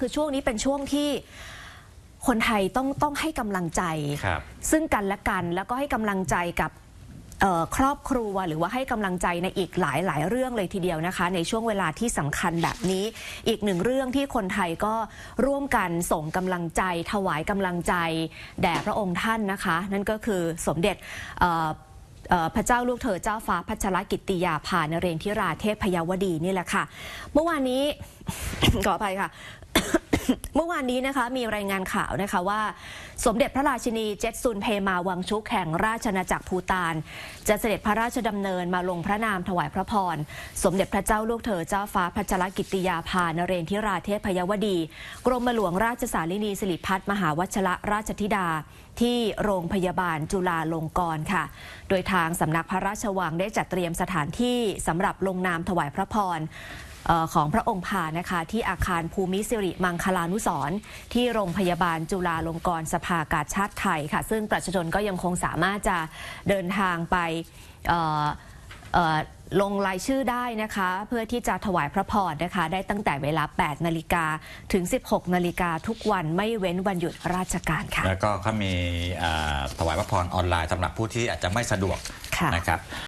คือช่วงนี้เป็นช่วงที่คนไทยต้องต้องให้กำลังใจครับซึ่งกันและกันแล้วก็ให้กำลังใจกับเอ่อครอบครัวหรือว่าให้กำลังใจในอีกหลายหลายเรื่องเลยทีเดียวนะคะ ในช่วงเวลาที่สำคัญแบบนี้ อีกหนึ่งเรื่องที่คนไทยก็ร่วมกันส่งกำลังใจ ถวายกำลังใจ แด่พระองค์ท่านนะคะ นั่นก็คือสมเด็จเอ่อเอ่อ พระเจ้าลูกเธอเจ้าฟ้าพัชรกิติยาภานเรนทิราเทพพยาวดีนี่แหละค่ะ เมื่อวานนี้ ขออภัยค่ะ เมื่อวานนี้นะคะมีรายงานข่าวนะคะว่า สมเด็จพระราชินีเจ็ดซุนเพมาวังชุกแห่งราชอาจักรภูตาน จะเสด็จพระราชดำเนินมาลงพระนามถวายพระพร สมเด็จพระเจ้าลูกเธอเจ้าฟ้าพัชรกิติยาภานเรนทิราเทพพยวดี กรมหลวงราชสารินีสิริพัฒน์มหาวัชระราชธิดา ที่โรงพยาบาลจุฬาลงกรณ์ค่ะ โดยทางสำนักพระราชวังได้จัดเตรียมสถานที่สำหรับลงนามถวายพระพร ของพระองค์ผ่านนะคะ ที่อาคารภูมิสิริมังคลานุสรณ์ที่โรงพยาบาลจุฬาลงกรณ์สภากาชาติไทยค่ะ ซึ่งประชาชนก็ยังคงสามารถจะเดินทางไปเอ่อเอ่อลงรายชื่อได้นะคะ เพื่อที่จะถวายพระพรนะคะ ได้ตั้งแต่เวลา 8 นาฬิกาถึง 16 นาฬิกาทุกวันไม่เว้นวันหยุดราชการค่ะ แล้วก็เขามีอ่าถวายพระพรออนไลน์สำหรับผู้ที่อาจจะไม่สะดวกค่ะนะครับ